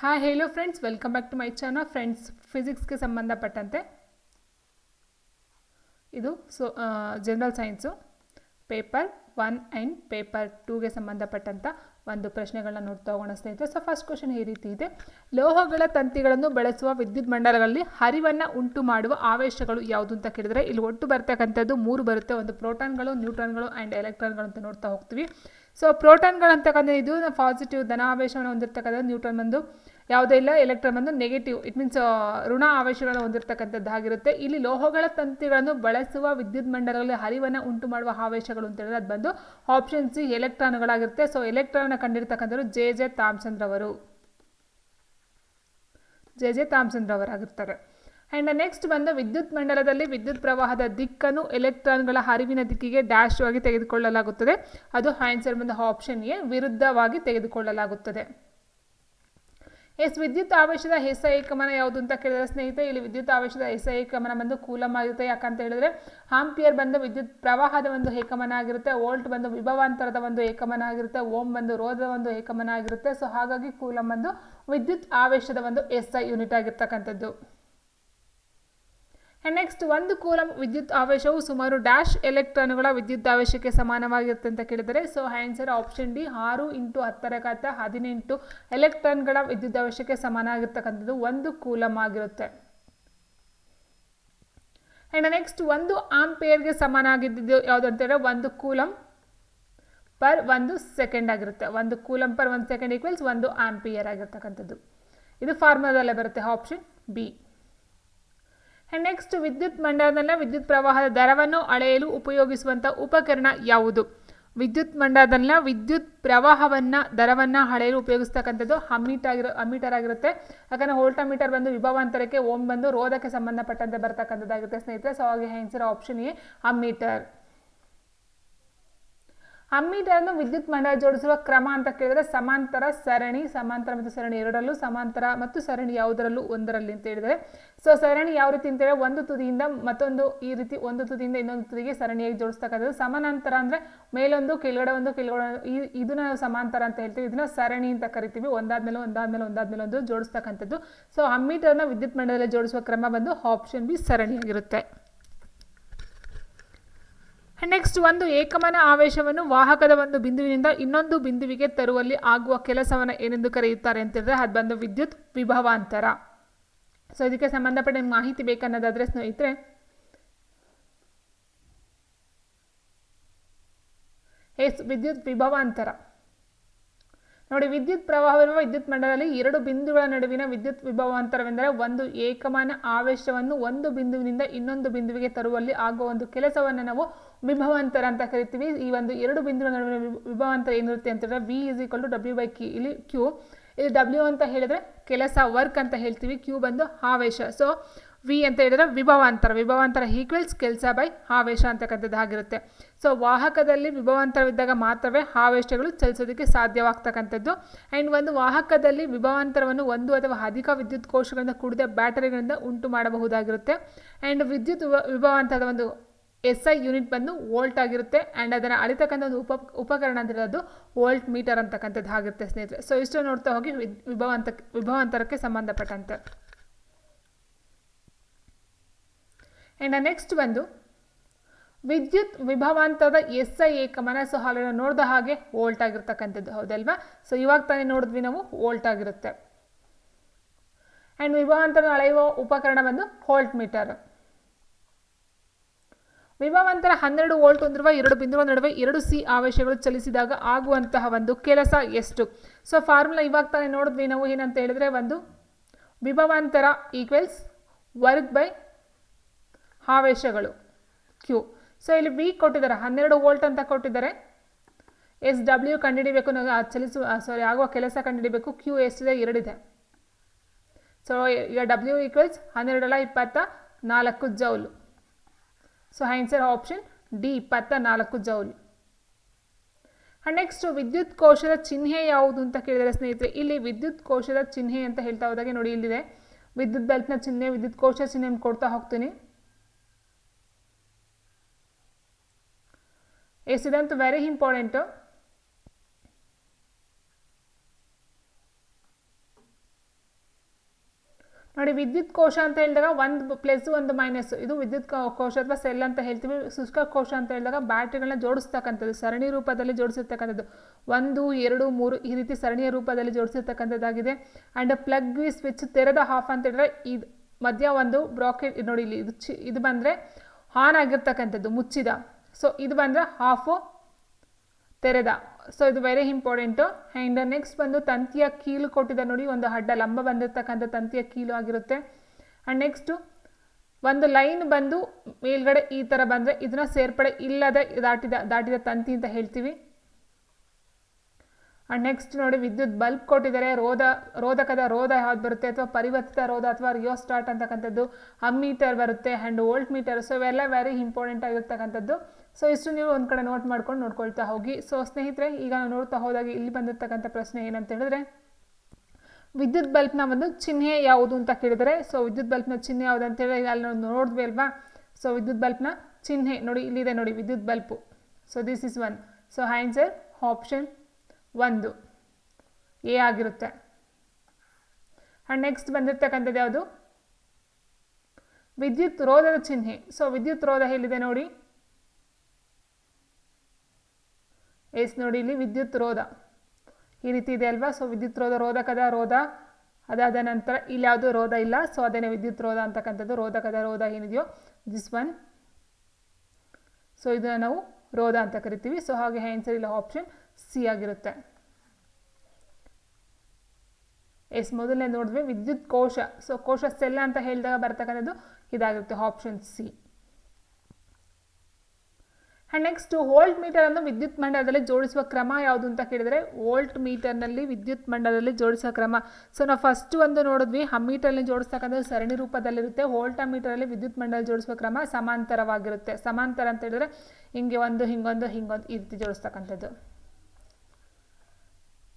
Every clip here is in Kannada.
Hi hello friends welcome back to my channel friends ಫಿಸಿಕ್ಸ್ಗೆ ಸಂಬಂಧಪಟ್ಟಂತೆ. ಇದು so general science paper one and paper ಟೂಗೆ ಸಂಬಂಧಪಟ್ಟಂಥ ಒಂದು ಪ್ರಶ್ನೆಗಳನ್ನ ನೋಡ್ತಾ ಹೋಗೋಣ ಸ್ನೇಹಿತರೆ. ಸೊ ಫಸ್ಟ್ ಕ್ವಶನ್ ಈ ರೀತಿ ಇದೆ. ಲೋಹಗಳ ತಂತಿಗಳನ್ನು ಬಳಸುವ ವಿದ್ಯುತ್ ಮಂಡಲಗಳಲ್ಲಿ ಹರಿವನ್ನು ಉಂಟು ಮಾಡುವ ಆವೇಶಗಳು ಯಾವುದು ಅಂತ ಕೇಳಿದರೆ, ಇಲ್ಲಿ ಒಟ್ಟು ಬರ್ತಕ್ಕಂಥದ್ದು ಮೂರು ಬರುತ್ತೆ. ಒಂದು ಪ್ರೋಟಾನ್ಗಳು, ನ್ಯೂಟ್ರಾನ್ಗಳು ಆ್ಯಂಡ್ ಎಲೆಕ್ಟ್ರಾನ್ಗಳು ಅಂತ ನೋಡ್ತಾ ಹೋಗ್ತೀವಿ. ಸೊ ಪ್ರೋಟಾನ್ಗಳು ಅಂತಕ್ಕಂಥ ಇದು ಪಾಸಿಟಿವ್ ಧನಾವೇಶವನ್ನು ಹೊಂದಿರತಕ್ಕಂಥ ನ್ಯೂಟ್ರಾನ್ ಬಂದು ಯಾವುದೇ ಇಲ್ಲ ಎಲೆಕ್ಟ್ರಾನ್ ಅನ್ನು ನೆಗೆಟಿವ್ ಇಟ್ ಮೀನ್ಸ್ ಋಣ ಆವೇಶಗಳನ್ನು ಹೊಂದಿರತಕ್ಕಂಥದ್ದಾಗಿರುತ್ತೆ ಇಲ್ಲಿ ಲೋಹಗಳ ತಂತಿಗಳನ್ನು ಬಳಸುವ ವಿದ್ಯುತ್ ಮಂಡಲಗಳಲ್ಲಿ ಹರಿವನ್ನು ಉಂಟು ಮಾಡುವ ಆವೇಶಗಳು ಅಂತ ಹೇಳಿದ್ರೆ ಅದು ಬಂದು ಆಪ್ಷನ್ ಸಿ ಎಲೆಕ್ಟ್ರಾನ್ಗಳಾಗಿರುತ್ತೆ ಸೊ ಎಲೆಕ್ಟ್ರಾನ್ ಕಂಡಿರ್ತಕ್ಕಂಥವ್ರು ಜೆ ಜೆ ತಾಮ್ಸಂದ್ರವರು ಜೆ ಜೆ ತಾಮ್ಸಂದ್ರವರಾಗಿರ್ತಾರೆ ಆ್ಯಂಡ್ ನೆಕ್ಸ್ಟ್ ಬಂದು ವಿದ್ಯುತ್ ಮಂಡಲದಲ್ಲಿ ವಿದ್ಯುತ್ ಪ್ರವಾಹದ ದಿಕ್ಕನ್ನು ಎಲೆಕ್ಟ್ರಾನ್ಗಳ ಹರಿವಿನ ದಿಕ್ಕಿಗೆ ಡ್ಯಾಶ್ ಆಗಿ ತೆಗೆದುಕೊಳ್ಳಲಾಗುತ್ತದೆ. ಅದು ಆನ್ಸರ್ ಬಂದ ಆಪ್ಷನ್ಗೆ ವಿರುದ್ಧವಾಗಿ ತೆಗೆದುಕೊಳ್ಳಲಾಗುತ್ತದೆ. ಎಸ್, ವಿದ್ಯುತ್ ಆವೇಶದ ಏಕಮನ ಯಾವುದು ಅಂತ ಕೇಳಿದ್ರೆ, ಸ್ನೇಹಿತರೆ, ಇಲ್ಲಿ ವಿದ್ಯುತ್ ಆವೇಶದ ಏಕಮನ ಬಂದು ಕೂಲಮ್ ಆಗಿರುತ್ತೆ ಯಾಕಂತ ಹೇಳಿದ್ರೆ, ಆಂಪಿಯರ್ ಬಂದು ವಿದ್ಯುತ್ ಪ್ರವಾಹದ ಒಂದು ಏಕಮನ ಆಗಿರುತ್ತೆ, ವೋಲ್ಟ್ ಬಂದು ವಿಭವಾಂತರದ ಒಂದು ಏಕಮನ ಆಗಿರುತ್ತೆ, ಓಮ್ ಬಂದು ರೋಧದ ಒಂದು ಏಕಮನ ಆಗಿರುತ್ತೆ, ಸೊ ಹಾಗಾಗಿ ಕೂಲಂ ಬಂದು ವಿದ್ಯುತ್ ಆವೇಶದ ಒಂದು ಎಸ್, ಐ, ಯೂನಿಟ್ ಆಗಿರ್ತಕ್ಕಂಥದ್ದು. ಆ್ಯಂಡ್ ನೆಕ್ಸ್ಟ್ ಒಂದು ಕೂಲಂ ವಿದ್ಯುತ್ ಆವೇಶವು ಸುಮಾರು ಡ್ಯಾಶ್ ಎಲೆಕ್ಟ್ರಾನ್ಗಳ ವಿದ್ಯುತ್ ಆವೇಶಕ್ಕೆ ಸಮಾನವಾಗಿರುತ್ತೆ ಅಂತ ಕೇಳಿದರೆ ಸೊ ಆನ್ಸರ್ ಆಪ್ಷನ್ ಡಿ ಆರು ಇಂಟು ಹತ್ತರ ಘಾತ ಹದಿನೆಂಟು ಎಲೆಕ್ಟ್ರಾನ್ಗಳ ವಿದ್ಯುತ್ ಆವೇಶಕ್ಕೆ ಸಮಾನ ಆಗಿರ್ತಕ್ಕಂಥದ್ದು ಒಂದು ಕೂಲಮ್ ಆಗಿರುತ್ತೆ. ಆ್ಯಂಡ್ ನೆಕ್ಸ್ಟ್ ಒಂದು ಆಂಪೇರ್ಗೆ ಸಮಾನ ಆಗಿದ್ದು ಯಾವುದು ಹೇಳಿದ್ರೆ ಒಂದು ಕೂಲಮ್ ಪರ್ ಒಂದು ಸೆಕೆಂಡ್ ಆಗಿರುತ್ತೆ. ಒಂದು ಕೂಲಂ ಪರ್ ಒಂದು ಸೆಕೆಂಡ್ ಈಕ್ವಲ್ಸ್ ಒಂದು ಆಂಪಿಯರ್ ಆಗಿರ್ತಕ್ಕಂಥದ್ದು. ಇದು ಫಾರ್ಮುಲಾದಲ್ಲೇ ಬರುತ್ತೆ ಆಪ್ಷನ್ ಬಿ ಆ್ಯಂಡ್ ನೆಕ್ಸ್ಟ್ ವಿದ್ಯುತ್ ಮಂಡಲದಲ್ಲಿನ ವಿದ್ಯುತ್ ಪ್ರವಾಹದ ದರವನ್ನು ಅಳೆಯಲು ಉಪಯೋಗಿಸುವಂಥ ಉಪಕರಣ ಯಾವುದು? ವಿದ್ಯುತ್ ಮಂಡಲದಲ್ಲಿನ ವಿದ್ಯುತ್ ಪ್ರವಾಹವನ್ನು ದರವನ್ನು ಅಳೆಯಲು ಉಪಯೋಗಿಸ್ತಕ್ಕಂಥದ್ದು ಹಮ್ಮೀಟ್ ಆಗಿರೋ ಅಮ್ಮೀಟರ್ ಆಗಿರುತ್ತೆ ಯಾಕಂದರೆ ವೋಲ್ಟಮೀಟರ್ ಬಂದು ವಿಭವಾಂತರಕ್ಕೆ ಓಮ್ ಬಂದು ರೋಧಕ್ಕೆ ಸಂಬಂಧಪಟ್ಟಂತೆ ಬರ್ತಕ್ಕಂಥದ್ದಾಗಿರುತ್ತೆ ಸ್ನೇಹಿತರೆ. ಸೊ ಹಾಗೆ ಆನ್ಸರ್ ಆಪ್ಷನ್ ಎ ಅಮ್ಮೀಟರ್ ಅಮ್ಮೀಟರನ್ನು ವಿದ್ಯುತ್ ಮಂಡಲ ಜೋಡಿಸುವ ಕ್ರಮ ಅಂತ ಕೇಳಿದ್ರೆ ಸಮಾಂತರ ಸರಣಿ, ಸಮಾಂತರ ಮತ್ತು ಸರಣಿ ಎರಡರಲ್ಲೂ, ಸಮಾಂತರ ಮತ್ತು ಸರಣಿ ಯಾವುದರಲ್ಲೂ ಒಂದರಲ್ಲಿ ಅಂತ ಹೇಳಿದರೆ ಸೊ ಸರಣಿ ಯಾವ ರೀತಿ ಅಂತೇಳಿ ಒಂದು ತುದಿಯಿಂದ ಮತ್ತೊಂದು ಈ ರೀತಿ ಒಂದು ತುದಿಯಿಂದ ಇನ್ನೊಂದು ತುದಿಗೆ ಸರಣಿಯಾಗಿ ಜೋಡಿಸ್ತಕ್ಕಂಥದ್ದು. ಸಮಾನಾಂತರ ಅಂದರೆ ಮೇಲೊಂದು, ಕೆಳಗಡೆ ಒಂದು, ಕೆಳಗಡೆ ಈ ಇದನ್ನ ಸಮಾಂತರ ಅಂತ ಹೇಳ್ತೀವಿ. ಇದನ್ನ ಸರಣಿ ಅಂತ ಕರಿತೀವಿ. ಒಂದಾದ್ಮೇಲೆ ಒಂದಾದ್ಮೇಲೆ ಒಂದಾದ್ಮೇಲೆ ಒಂದು ಜೋಡಿಸ್ತಕ್ಕಂಥದ್ದು. ಸೊ ಅಮ್ಮೀಟರ್ನ ವಿದ್ಯುತ್ ಮಂಡಲದಲ್ಲಿ ಜೋಡಿಸುವ ಕ್ರಮ ಬಂದು ಆಪ್ಷನ್ ಬಿ ಸರಣಿಯಾಗಿರುತ್ತೆ. ನೆಕ್ಸ್ಟ್ ಒಂದು ಏಕಮನ ಆವೇಶವನ್ನು ವಾಹಕದ ಒಂದು ಬಿಂದುವಿನಿಂದ ಇನ್ನೊಂದು ಬಿಂದುವಿಗೆ ತರುವಲ್ಲಿ ಆಗುವ ಕೆಲಸವನ್ನು ಏನೆಂದು ಕರೆಯುತ್ತಾರೆ ಅಂತ ಹೇಳಿದ್ರೆ ಅದು ಬಂದು ವಿದ್ಯುತ್ ವಿಭವಾಂತರ. ಸೊ ಇದಕ್ಕೆ ಸಂಬಂಧಪಟ್ಟ ಮಾಹಿತಿ ಬೇಕನ್ನೋದಾದ್ರೆ ಸ್ನೇಹಿತರೆ, ಎಸ್, ವಿದ್ಯುತ್ ವಿಭವಾಂತರ. ನೋಡಿ, ವಿದ್ಯುತ್ ಪ್ರವಾಹವಿರುವ ವಿದ್ಯುತ್ ಮಂಡಲದಲ್ಲಿ ಎರಡು ಬಿಂದುಗಳ ನಡುವಿನ ವಿದ್ಯುತ್ ವಿಭವಾಂತರವೆಂದರೆ ಒಂದು ಏಕಮಾನ ಆವೇಶವನ್ನು ಒಂದು ಬಿಂದುವಿನಿಂದ ಇನ್ನೊಂದು ಬಿಂದುವಿಗೆ ತರುವಲ್ಲಿ ಆಗುವ ಒಂದು ಕೆಲಸವನ್ನು ನಾವು ವಿಭವಾಂತರ ಅಂತ ಕರಿತೀವಿ. ಈ ಒಂದು ಎರಡು ಬಿಂದುಗಳ ನಡುವಿನ ವಿಭವಾಂತರ ಏನಿರುತ್ತೆ ಅಂತಂದರೆ V is equal to W by ಕಿ ಇಲ್ಲಿ ಕ್ಯೂ ಇಲ್ಲಿ ಡಬ್ಲ್ಯೂ ಅಂತ ಹೇಳಿದ್ರೆ ಕೆಲಸ ವರ್ಕ್ ಅಂತ ಹೇಳ್ತೀವಿ. ಕ್ಯೂ ಬಂದು ಆವೇಶ. ಸೊ ವಿ ಅಂತ ಹೇಳಿದ್ರೆ ವಿಭವಾಂತರ. ವಿಭವಾಂತರ ಈಕ್ವಲ್ಸ್ ಕೆಲಸ ಬೈ ಆವೇಶ ಅಂತಕ್ಕಂಥದ್ದು ಆಗಿರುತ್ತೆ ಸೊ ವಾಹಕದಲ್ಲಿ ವಿಭವಾಂತರವಿದ್ದಾಗ ಮಾತ್ರವೇ ಆವೇಶಗಳು ಚಲಿಸೋದಕ್ಕೆ ಸಾಧ್ಯವಾಗ್ತಕ್ಕಂಥದ್ದು. ಆ್ಯಂಡ್ ಒಂದು ವಾಹಕದಲ್ಲಿ ವಿಭವಾಂತರವನ್ನು ಒಂದು ಅಥವಾ ಅಧಿಕ ವಿದ್ಯುತ್ ಕೋಶಗಳಿಂದ ಕೂಡಿದ ಬ್ಯಾಟರಿಗಳಿಂದ ಉಂಟು ಮಾಡಬಹುದಾಗಿರುತ್ತೆ. ಆ್ಯಂಡ್ ವಿದ್ಯುತ್ ವಿಭವಾಂತರದ ಒಂದು ಎಸ್ ಐ ಯೂನಿಟ್ ಬಂದು ವೋಲ್ಟ್ ಆಗಿರುತ್ತೆ. ಆ್ಯಂಡ್ ಅದನ್ನು ಅಳಿತಕ್ಕಂಥ ಒಂದು ಉಪ, ಉಪಕರಣ ಅಂತ ಹೇಳೋದು ವೋಲ್ಟ್ ಮೀಟರ್ ಅಂತಕ್ಕಂಥದ್ದು ಆಗಿರುತ್ತೆ ಸ್ನೇಹಿತರೆ. ಸೊ ಇಷ್ಟು ನೋಡ್ತಾ ಹೋಗಿ ವಿಭವಾಂತ ವಿಭವಾಂತರಕ್ಕೆ ಸಂಬಂಧಪಟ್ಟಂತೆ. ಆ್ಯಂಡ್ ನೆಕ್ಸ್ಟ್ ಬಂದು ವಿದ್ಯುತ್ ವಿಭವಾಂತರದ ಎಸ್ ಐ ಏಕ ಮನಸ್ಸು ಹಾಲನ್ನು ನೋಡಿದ ಹಾಗೆ ವೋಲ್ಟ್ ಆಗಿರ್ತಕ್ಕಂಥದ್ದು. ಹೌದಲ್ವಾ? ಸೊ ಇವಾಗ ತಾನೇ ನೋಡಿದ್ವಿ ನಾವು ವೋಲ್ಟ್ ಆಗಿರುತ್ತೆ. ಆ್ಯಂಡ್ ವಿಭವಾಂತರ ಅಳೆಯುವ ಉಪಕರಣ ಬಂದು ವೋಲ್ಟ್ ಮೀಟರ್ ವಿಭವಾಂತರ ಹನ್ನೆರಡು ವೋಲ್ಟ್ ಹೊಂದಿರುವ ಎರಡು ಬಿಂದುಗಳ ನಡುವೆ ಎರಡು ಸಿ ಆವೇಶಗಳು ಚಲಿಸಿದಾಗ ಆಗುವಂತಹ ಒಂದು ಕೆಲಸ ಎಷ್ಟು? ಸೊ ಫಾರ್ಮುಲಾ ಇವಾಗ ತಾನೇ ನೋಡಿದ್ವಿ ನಾವು ಏನಂತ ಹೇಳಿದ್ರೆ ಒಂದು ವಿಭವಾಂತರ ಈಕ್ವಲ್ಸ್ ವರ್ಕ್ ಬೈ ಆವೇಶಗಳು. ಕ್ಯೂ ಸೊ ಇಲ್ಲಿ ವಿ ಕೊಟ್ಟಿದ್ದಾರೆ. ಹನ್ನೆರಡು ವೋಲ್ಟ್ ಅಂತ ಕೊಟ್ಟಿದ್ದಾರೆ. ಎಸ್ ಡಬ್ಲ್ಯೂ ಕಂಡುಹಿಡಿಬೇಕು ಚಲಿಸುವ ಸಾರಿ ಆಗುವ ಕೆಲಸ ಕಂಡುಹಿಡಿಬೇಕು. ಕ್ಯೂ ಎಷ್ಟಿದೆ? ಎರಡಿದೆ. ಸೊ ಈಗ ಡಬ್ಲ್ಯೂ ಈಕ್ವಲ್ಸ್ ಹನ್ನೆರಡಲ್ಲ ಇಪ್ಪತ್ತ ನಾಲ್ಕು joule. So answer option D, ಇಪ್ಪತ್ತ ನಾಲ್ಕು ಜೌಲ್. ನೆಕ್ಸ್ಟು ವಿದ್ಯುತ್ ಕೋಶದ ಚಿಹ್ನೆ ಯಾವುದು ಅಂತ ಕೇಳಿದರೆ, ಸ್ನೇಹಿತರೆ, ಇಲ್ಲಿ ವಿದ್ಯುತ್ ಕೋಶದ ಚಿಹ್ನೆ ಅಂತ ಹೇಳ್ತಾ ಹೋದಾಗೆ ನೋಡಿ, ಇಲ್ಲಿದೆ. ವಿದ್ಯುತ್ ಬೆಲ್ಟ್ನ ಚಿಹ್ನೆ, ವಿದ್ಯುತ್ ಕೋಶ ಚಿಹ್ನೆ ಕೊಡ್ತಾ ಹೋಗ್ತೀನಿ. ಎಸ್ ಇದಂತೂ ವೆರಿ ಇಂಪಾರ್ಟೆಂಟು ನೋಡಿ, ವಿದ್ಯುತ್ ಕೋಶ ಅಂತ ಹೇಳಿದಾಗ ಒಂದು ಪ್ಲಸ್ ಒಂದು ಮೈನಸ್ ಇದು ವಿದ್ಯುತ್ ಕೋಶ ಅಥವಾ ಸೆಲ್ ಅಂತ ಹೇಳ್ತೀವಿ. ಶುಷ್ಕ ಕೋಶ ಅಂತ ಹೇಳಿದಾಗ ಬ್ಯಾಟ್ರಿಗಳನ್ನ ಜೋಡಿಸ್ತಕ್ಕಂಥದ್ದು, ಸರಣಿ ರೂಪದಲ್ಲಿ ಜೋಡಿಸಿರ್ತಕ್ಕಂಥದ್ದು. ಒಂದು, ಎರಡು, ಮೂರು ಈ ರೀತಿ ಸರಣಿಯ ರೂಪದಲ್ಲಿ ಜೋಡಿಸಿರ್ತಕ್ಕಂಥದ್ದಾಗಿದೆ. ಆ್ಯಂಡ್ ಪ್ಲಗ್ ಸ್ವಿಚ್ ತೆರೆದ ಹಾಫ್ ಅಂತ ಹೇಳಿದ್ರೆ ಇದು ಮಧ್ಯ ಒಂದು ಬ್ರಾಕೆಟ್ ನೋಡಿ ಇಲ್ಲಿ ಇದು ಚಿ ಇದು ಬಂದರೆ ಆನ್ ಆಗಿರ್ತಕ್ಕಂಥದ್ದು, ಮುಚ್ಚಿದ. ಸೊ ಇದು ಬಂದರೆ ಹಾಫು ತೆರೆದ. ಸೊ ಇದು ವೆರಿ ಇಂಪಾರ್ಟೆಂಟು ಆ್ಯಂಡ್ ನೆಕ್ಸ್ಟ್ ಬಂದು ತಂತಿಯ ಕೀಲು ಕೊಟ್ಟಿದೆ ನೋಡಿ, ಒಂದು ಅಡ್ಡ ಲಂಬ ಬಂದಿರತಕ್ಕಂಥ ತಂತಿಯ ಕೀಲು ಆಗಿರುತ್ತೆ. ಆ್ಯಂಡ್ ನೆಕ್ಸ್ಟು ಒಂದು ಲೈನ್ ಬಂದು ಮೇಲ್ಗಡೆ ಈ ಥರ ಬಂದರೆ ಇದನ್ನ ಸೇರ್ಪಡೆ ಇಲ್ಲದೆ ದಾಟಿದ ದಾಟಿದ ತಂತಿ ಅಂತ ಹೇಳ್ತೀವಿ. ಆ್ಯಂಡ್ ನೆಕ್ಸ್ಟ್ ನೋಡಿ, ವಿದ್ಯುತ್ ಬಲ್ಬ್ ಕೊಟ್ಟಿದ್ದಾರೆ. ರೋಧ, ರೋಧಕದ ರೋಧ ಯಾವ್ದು ಬರುತ್ತೆ? ಅಥವಾ ಪರಿವರ್ತಿತ ರೋಧ ಅಥವಾ ರಿಯೋಸ್ಟಾರ್ಟ್ ಅಂತಕ್ಕಂಥದ್ದು. ಅಮ್ಮೀಟರ್ ಬರುತ್ತೆ ಆ್ಯಂಡ್ ವೋಲ್ಟ್ ಮೀಟರ್ ಸೊ ಇವೆಲ್ಲ ವೆರಿ ಇಂಪಾರ್ಟೆಂಟ್ ಆಗಿರ್ತಕ್ಕಂಥದ್ದು. ಸೊ ಇಷ್ಟು ನೀವು ಒಂದು ಕಡೆ ನೋಟ್ ಮಾಡ್ಕೊಂಡು ನೋಡ್ಕೊಳ್ತಾ ಹೋಗಿ. ಸೊ ಸ್ನೇಹಿತರೆ, ಈಗ ನಾವು ನೋಡ್ತಾ ಹೋದಾಗ ಇಲ್ಲಿ ಬಂದಿರತಕ್ಕಂಥ ಪ್ರಶ್ನೆ ಏನಂತ ಹೇಳಿದ್ರೆ, ವಿದ್ಯುತ್ ಬಲ್ಬ್ನ ಒಂದು ಚಿಹ್ನೆ ಯಾವುದು ಅಂತ ಕೇಳಿದರೆ ಸೊ ವಿದ್ಯುತ್ ಬಲ್ಬ್ನ ಚಿಹ್ನೆ ಯಾವುದು ಅಂತ ಹೇಳಿ ಅಲ್ಲಿ ನಾವು ನೋಡಿದ್ವಿ ಅಲ್ವಾ? ಸೊ ವಿದ್ಯುತ್ ಬಲ್ಬ್ನ ಚಿಹ್ನೆ, ನೋಡಿ, ಇಲ್ಲಿದೆ ನೋಡಿ, ವಿದ್ಯುತ್ bulb. So this is one so answer option ಒಂದು. ಎ ಆಗಿರುತ್ತೆ. ಆ್ಯಂಡ್ ನೆಕ್ಸ್ಟ್ ಬಂದಿರತಕ್ಕಂಥದ್ದು ಯಾವುದು? ವಿದ್ಯುತ್ ರೋಧದ ಚಿಹ್ನೆ. ಸೊ ವಿದ್ಯುತ್ ರೋಧ ಎಲ್ಲಿದೆ ನೋಡಿ? ಎಸ್ ನೋಡಿ, ಇಲ್ಲಿ ವಿದ್ಯುತ್ ರೋಧ. ಈ ರೀತಿ ಇದೆ ಅಲ್ವಾ? ಸೊ ವಿದ್ಯುತ್ ರೋಧ, ರೋಧಕದ ರೋಧ. ಅದಾದ ನಂತರ ಇಲ್ಲಿ ಯಾವುದೂ ರೋಧ ಇಲ್ಲ. ಸೊ ಅದೇನೇ ವಿದ್ಯುತ್ ರೋಧ ಅಂತಕ್ಕಂಥದ್ದು. ರೋಧಕದ ರೋಧ ಏನಿದೆಯೋ? ದಿಸ್ ಒನ್ ಸೊ ಇದನ್ನು ನಾವು ರೋಧ ಅಂತ ಕರಿತೀವಿ. ಸೊ ಹಾಗೆ ಆನ್ಸರ್ ಇಲ್ಲ ಆಪ್ಷನ್ ಸಿ ಆಗಿರುತ್ತೆ. ಎಸ್ ಮೊದಲನೇ ನೋಡಿದ್ವಿ. ವಿದ್ಯುತ್ ಕೋಶ. ಸೊ ಕೋಶ ಸೆಲ್ಲ ಅಂತ ಹೇಳಿದಾಗ ಬರ್ತಕ್ಕಂಥದ್ದು ಇದಾಗಿರುತ್ತೆ option C and next volt ಮೀಟರನ್ನು ವಿದ್ಯುತ್ ಮಂಡಲದಲ್ಲಿ ಜೋಡಿಸುವ ಕ್ರಮ ಯಾವುದು ಅಂತ ಕೇಳಿದರೆ ವೋಲ್ಟ್ ಮೀಟರ್ನಲ್ಲಿ ವಿದ್ಯುತ್ ಮಂಡಲದಲ್ಲಿ ಜೋಡಿಸುವ ಕ್ರಮ. ಸೊ ನಾವು ಫಸ್ಟ್ ಒಂದು ನೋಡಿದ್ವಿ ಆ ಮೀಟರ್ನಲ್ಲಿ ಜೋಡಿಸ್ತಕ್ಕಂಥದ್ದು ಸರಣಿ ರೂಪದಲ್ಲಿರುತ್ತೆ ವೋಲ್ಟ್ ಮೀಟರಲ್ಲಿ ವಿದ್ಯುತ್ ಮಂಡಲ ಜೋಡಿಸುವ ಕ್ರಮ ಸಮಾಂತರವಾಗಿರುತ್ತೆ. ಸಮಾಂತರ ಅಂತ ಹೇಳಿದ್ರೆ, ಹಿಂಗೆ ಒಂದು, ಹಿಂಗೊಂದು ಹಿಂಗೊಂದು ಈ ರೀತಿ ಜೋಡಿಸ್ತಕ್ಕಂಥದ್ದು.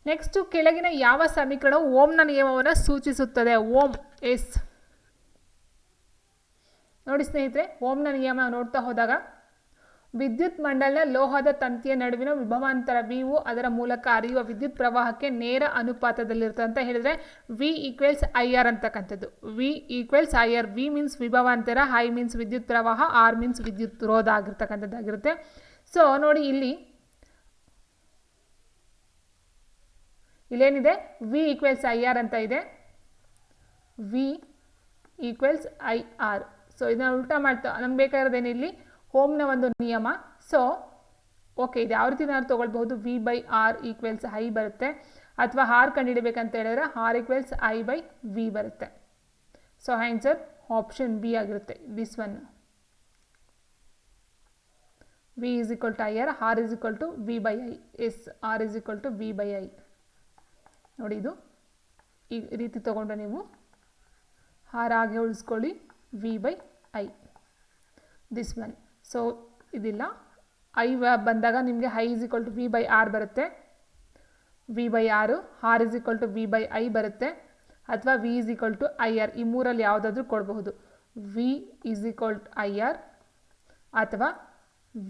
ನೆಕ್ಸ್ಟು ಕೆಳಗಿನ ಯಾವ ಸಮೀಕರಣವು ಓಮ್ನ ನಿಯಮವನ್ನು ಸೂಚಿಸುತ್ತದೆ? Ohm's. ನೋಡಿ ಸ್ನೇಹಿತರೆ, ಓಮ್ನ ನಿಯಮ ನೋಡ್ತಾ ಹೋದಾಗ ವಿದ್ಯುತ್ ಮಂಡಲ ಲೋಹದ ತಂತಿಯ ನಡುವಿನ ವಿಭವಾಂತರ ವಿ ಯು ಅದರ ಮೂಲಕ ಹರಿಯುವ ವಿದ್ಯುತ್ ಪ್ರವಾಹಕ್ಕೆ ನೇರ ಅನುಪಾತದಲ್ಲಿರುತ್ತೆ ಅಂತ ಹೇಳಿದ್ರೆ ವಿ ಈಕ್ವಲ್ಸ್ ಐ ಆರ್ ಅಂತಕ್ಕಂಥದ್ದು. V equals I R V means ವಿಭವಾಂತರ I means ವಿದ್ಯುತ್ ಪ್ರವಾಹ ಆರ್ ಮೀನ್ಸ್ ವಿದ್ಯುತ್ ರೋಧ ಆಗಿರ್ತಕ್ಕಂಥದ್ದಾಗಿರುತ್ತೆ. ಸೊ ನೋಡಿ ಇಲ್ಲಿ. ಇಲ್ಲೇನಿದೆ? ವಿ ಈಕ್ವಲ್ಸ್ ಐ ಆರ್ ಅಂತ ಇದೆ. V equals I R so ಇದನ್ನ ಉಲ್ಟಾ ಮಾಡ್ತಾ ನಮ್ಗೆ ಬೇಕಾಗಿರೋದೇನು ಇಲ್ಲಿ ಹೋಮ್ನ ಒಂದು ನಿಯಮ. ಸೊ ಓಕೆ ಇದು ಯಾವ ರೀತಿ ನಾವು ತೊಗೊಳ್ಬಹುದು? V by R equals I ಬರುತ್ತೆ. ಅಥವಾ ಹಾರ್ ಕಂಡುಹಿಡಬೇಕಂತ ಹೇಳಿದ್ರೆ R equals I by V ಬರುತ್ತೆ. ಸೊ ಆನ್ಸರ್ ಆಪ್ಷನ್ ಬಿ ಆಗಿರುತ್ತೆ. This one V is equal to I R R is equal to V by I yes R is equal to V by I ನೋಡಿ ಇದು. ಈ ರೀತಿ ತೊಗೊಂಡು ನೀವು ಆರ್ ಹಾಗೆ ಉಳಿಸ್ಕೊಳ್ಳಿ. V by I this one so ಇದಿಲ್ಲ. ಐ ಬಂದಾಗ ನಿಮಗೆ I is equal to V by R ಬರುತ್ತೆ. V by R R is equal to V by I ಬರುತ್ತೆ. ಅಥವಾ V is equal to I R ಈ ಮೂರಲ್ಲಿ ಯಾವುದಾದ್ರೂ ಕೊಡಬಹುದು. V is equal to I R ಅಥವಾ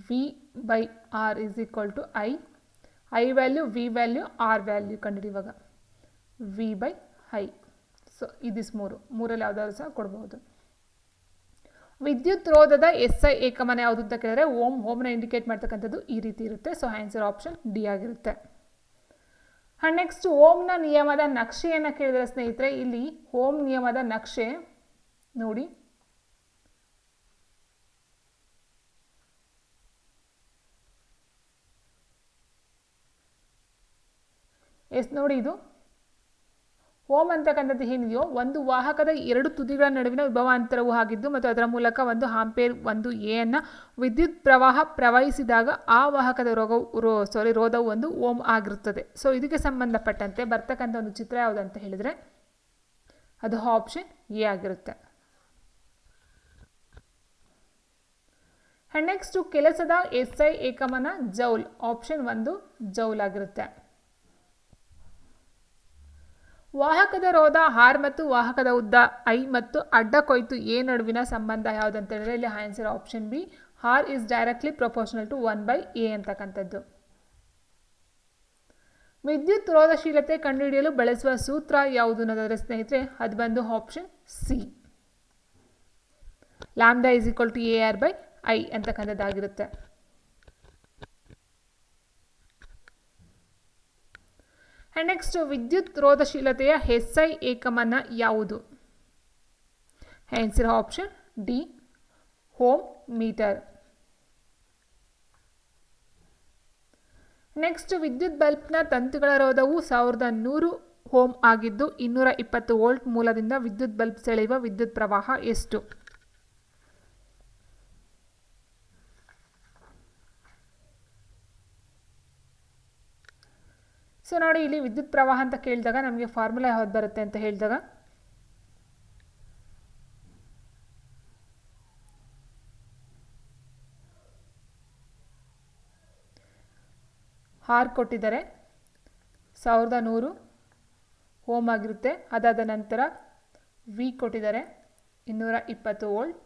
V by R is equal to I I value V value R value ಕಂಡುಹಿಡಿಯುವಾಗ V by I so ಇದಿಸ್ ಮೂರು. ಮೂರಲ್ಲಿ ಯಾವುದಾದ್ರು ಸಹ ಕೊಡಬಹುದು. ವಿದ್ಯುತ್ ರೋಧದ ಎಸ್ ಐ ಏಕಮನ ಯಾವುದು ಅಂತ ಕೇಳಿದ್ರೆ ಓಮ್ ಓಮ್ನ ಇಂಡಿಕೇಟ್ ಮಾಡ್ತಕ್ಕಂಥದ್ದು ಈ ರೀತಿ ಇರುತ್ತೆ. ಸೊ ಆನ್ಸರ್ ಆಪ್ಷನ್ ಡಿ ಆಗಿರುತ್ತೆ. ಹಾಂ ನೆಕ್ಸ್ಟ್ ಓಮ್ನ ನಿಯಮದ ನಕ್ಷೆಯನ್ನು ಕೇಳಿದರೆ ಸ್ನೇಹಿತರೆ, ಇಲ್ಲಿ ಓಮ್ ನಿಯಮದ ನಕ್ಷೆ ನೋಡಿ. ಎಸ್ ನೋಡಿ ಇದು. ಓಮ್ ಅಂತಕ್ಕಂಥದ್ದು ಏನಿದೆಯೋ, ಒಂದು ವಾಹಕದ ಎರಡು ತುದಿಗಳ ನಡುವಿನ ವಿಭವಾಂತರವು ಆಗಿದ್ದು ಮತ್ತು ಅದರ ಮೂಲಕ ಒಂದು ಹಾಂಪೇರ್ ಒಂದು ಎಯನ್ನು ವಿದ್ಯುತ್ ಪ್ರವಾಹ ಪ್ರವಹಿಸಿದಾಗ ಆ ವಾಹಕದ ರೋಗವು, ರೋ ಸಾರಿ ರೋಧವು ಒಂದು ಓಮ್ ಆಗಿರುತ್ತದೆ. ಸೊ ಇದಕ್ಕೆ ಸಂಬಂಧಪಟ್ಟಂತೆ ಬರ್ತಕ್ಕಂಥ ಒಂದು ಚಿತ್ರ ಯಾವುದಂತ ಹೇಳಿದರೆ, ಅದು ಆಪ್ಷನ್ ಎ ಆಗಿರುತ್ತೆ. ನೆಕ್ಸ್ಟು ಕೆಲಸದ ಎಸ್ ಐ ಏಕಮನ ಜೌಲ್ ಆಪ್ಷನ್ ಒಂದು ಜೌಲ್ ಆಗಿರುತ್ತೆ. ವಾಹಕದ ರೋಧ ಆರ್ ಮತ್ತು ವಾಹಕದ ಉದ್ದ ಐ ಮತ್ತು ಅಡ್ಡ ಕೊಯ್ತು ಎ ನಡುವಿನ ಸಂಬಂಧ ಯಾವುದಂತ ಹೇಳಿದ್ರೆ ಇಲ್ಲಿ answer option B R is directly proportional to one by A ಅಂತಕ್ಕಂಥದ್ದು. ವಿದ್ಯುತ್ ರೋಧಶೀಲತೆ ಕಂಡುಹಿಡಿಯಲು ಬಳಸುವ ಸೂತ್ರ ಯಾವುದು ಅನ್ನೋದಾದ್ರೆ ಸ್ನೇಹಿತರೆ, ಅದು ಬಂದು option C lambda is equal to A R by I ಅಂತಕ್ಕಂಥದ್ದಾಗಿರುತ್ತೆ. And next ವಿದ್ಯುತ್ ರೋಧಶೀಲತೆಯ ಎಸ್ ಐ ಏಕಮಾನ ಯಾವುದು? Answer option D ohm metre next ವಿದ್ಯುತ್ ಬಲ್ಬ್ನ ತಂತುಗಳ ರೋಧವು ಸಾವಿರದ ನೂರು ಹೋಮ್ ಆಗಿದ್ದು ಇನ್ನೂರ ಇಪ್ಪತ್ತು ವೋಲ್ಟ್ ಮೂಲದಿಂದ ವಿದ್ಯುತ್ ಬಲ್ಬ್ ಸೆಳೆಯುವ ವಿದ್ಯುತ್ ಪ್ರವಾಹ ಎಷ್ಟು? ಸೊ ನೋಡಿ, ಇಲ್ಲಿ ವಿದ್ಯುತ್ ಪ್ರವಾಹ ಅಂತ ಕೇಳಿದಾಗ ನಮಗೆ ಫಾರ್ಮುಲಾ ಯಾವ್ದು ಬರುತ್ತೆ ಅಂತ ಹೇಳಿದಾಗ. ಹಾರ್ ಕೊಟ್ಟಿದ್ದಾರೆ. ಸಾವಿರದ ನೂರು ಓಮ್ ಆಗಿರುತ್ತೆ. ಅದಾದ ನಂತರ ವಿ ಕೊಟ್ಟಿದ್ದಾರೆ. ಇನ್ನೂರ ಇಪ್ಪತ್ತು ವೋಲ್ಟ್.